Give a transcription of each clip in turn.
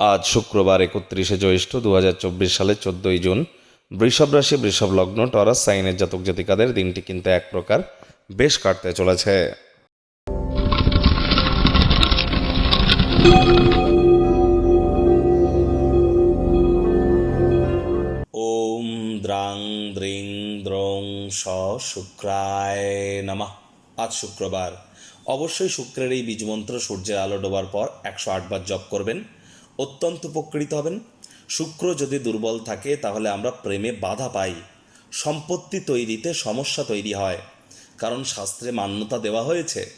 আজ শুক্রবার একত্রিশে জ্যৈষ্ঠ দু সালের চোদ্দই জুন। বৃষভ রাশি, বৃষভ লগ্ন, টরাস, সাইনের জাতক জাতিকাদের দিনটি কিন্তু এক প্রকার বেশ কাটতে চলেছে। ওম দ্রাং দ্রিং দ্রং স শুক্রায় নমঃ। আজ শুক্রবার। অবশ্যই শুক্রের এই বীজমন্ত্র সূর্যের আলো ডোবার পর একশো আটবার জপ করবেন। অত্যন্ত উপকৃত হবেন। শুক্র যদি দুর্বল থাকে, তাহলে আমরা প্রেমে বাধা পাই। সম্পত্তি তৈরিতে সমস্যা তৈরি হয়। কারণ শাস্ত্রে মান্যতা দেওয়া হয়েছে,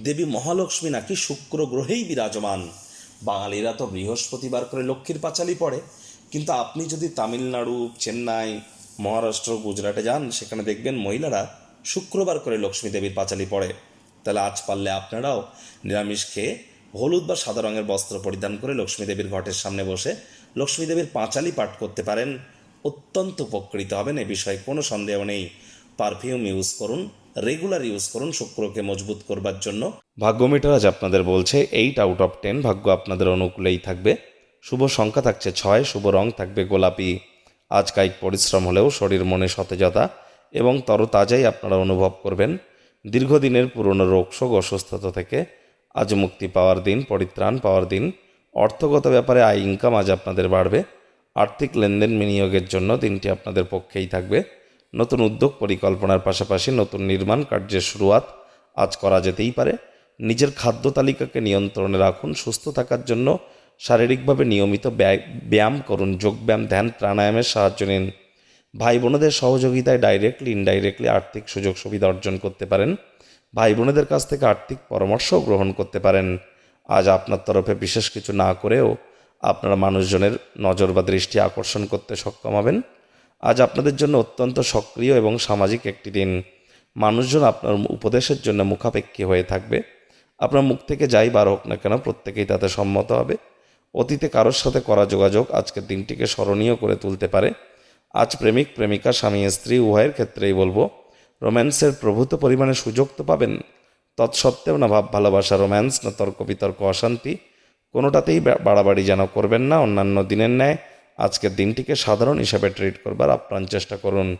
দেবী মহালক্ষ্মী নাকি শুক্র গ্রহেই বিরাজমান। বাঙালিরা তো বৃহস্পতিবার করে লক্ষ্মীর পাঁচালি পড়ে। কিন্তু আপনি যদি তামিলনাড়ু, চেন্নাই, মহারাষ্ট্র, গুজরাটে যান, সেখানে দেখবেন মহিলারা শুক্রবার করে লক্ষ্মী দেবীর পাঁচালি পড়ে। তাহলে আজ পারলে আপনারাও নিরামিষ খেয়ে হলুদ বা সাদা রঙের বস্ত্র পরিধান করে লক্ষ্মী দেবীর ঘটের সামনে বসে লক্ষ্মী দেবীর পাঁচালি পাঠ করতে পারেন। অত্যন্ত উপকৃত হবেন, এ বিষয়ে কোনো সন্দেহ নেই। পারফিউম ইউজ করুন, রেগুলার ইউজ করুন, শুক্রকে মজবুত করবার জন্য। ভাগ্য মিটার আজ আপনাদের বলছে এইট আউট অফ টেন ভাগ্য আপনাদের অনুকূলেই থাকবে। শুভ সংখ্যা থাকছে ছয়, শুভ রং থাকবে গোলাপি। আজ কায়িক পরিশ্রম হলেও শরীর মনে সতেজতা এবং তরতাজাই আপনারা অনুভব করবেন। দীর্ঘদিনের পুরনো রোগশোক অসুস্থতা থেকে আজ মুক্তি পাওয়ার দিন, পরিত্রাণ পাওয়ার দিন। অর্থগত ব্যাপারে আয় ইনকাম আজ আপনাদের বাড়বে। আর্থিক লেনদেন বিনিয়োগের জন্য দিনটি আপনাদের পক্ষেই থাকবে। নতুন উদ্যোগ পরিকল্পনার পাশাপাশি নতুন নির্মাণ কার্যের শুরুয়াত আজ করা যেতেই পারে। নিজের খাদ্য তালিকাকে নিয়ন্ত্রণে রাখুন। সুস্থ থাকার জন্য শারীরিকভাবে নিয়মিত ব্যয়- ব্যায়াম করুন। যোগব্যায়াম, ধ্যান, প্রাণায়ামের সাহায্য নিন। ভাই বোনদের সহযোগিতায় ডাইরেক্টলি, ইনডাইরেক্টলি আর্থিক সুযোগ সুবিধা অর্জন করতে পারেন। ভাই বোনেদের কাছ থেকে আর্থিক পরামর্শও গ্রহণ করতে পারেন। আজ আপনার তরফে বিশেষ কিছু না করেও আপনারা মানুষজনের নজর বা দৃষ্টি আকর্ষণ করতে সক্ষম হবেন। আজ আপনাদের জন্য অত্যন্ত সক্রিয় এবং সামাজিক একটি দিন। মানুষজন আপনার উপদেশের জন্য মুখাপেক্ষী হয়ে থাকবে। আপনার মুখ থেকে যাই বার হোক না কেন প্রত্যেকেই তাতে সম্মত হবে। অতীতে কারোর সাথে করা যোগাযোগ আজকের দিনটিকে স্মরণীয় করে তুলতে পারে। আজ প্রেমিক, প্রেমিকা, স্বামী, স্ত্রী, উভয়ের ক্ষেত্রেই বলব রোম্যান্সের প্রভূত পরিমাণে সুযোগ তো পাবেন। তৎসত্ত্বেও না ভাব, ভালোবাসা, রোম্যান্স, না তর্ক, বিতর্ক, অশান্তি, কোনোটাতেই বাড়াবাড়ি যেন করবেন না। অন্যান্য দিনের ন্যায় আজকের দিনটিকে সাধারণ হিসাবে ট্রিট করবার আপ্রাণ চেষ্টা করুন।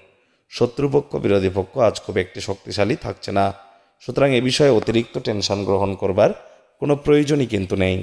শত্রুপক্ষ, বিরোধী পক্ষ আজ খুব একটি শক্তিশালী থাকছে না। সুতরাং এ বিষয়ে অতিরিক্ত টেনশন গ্রহণ করবার কোনো প্রয়োজনই কিন্তু নেই।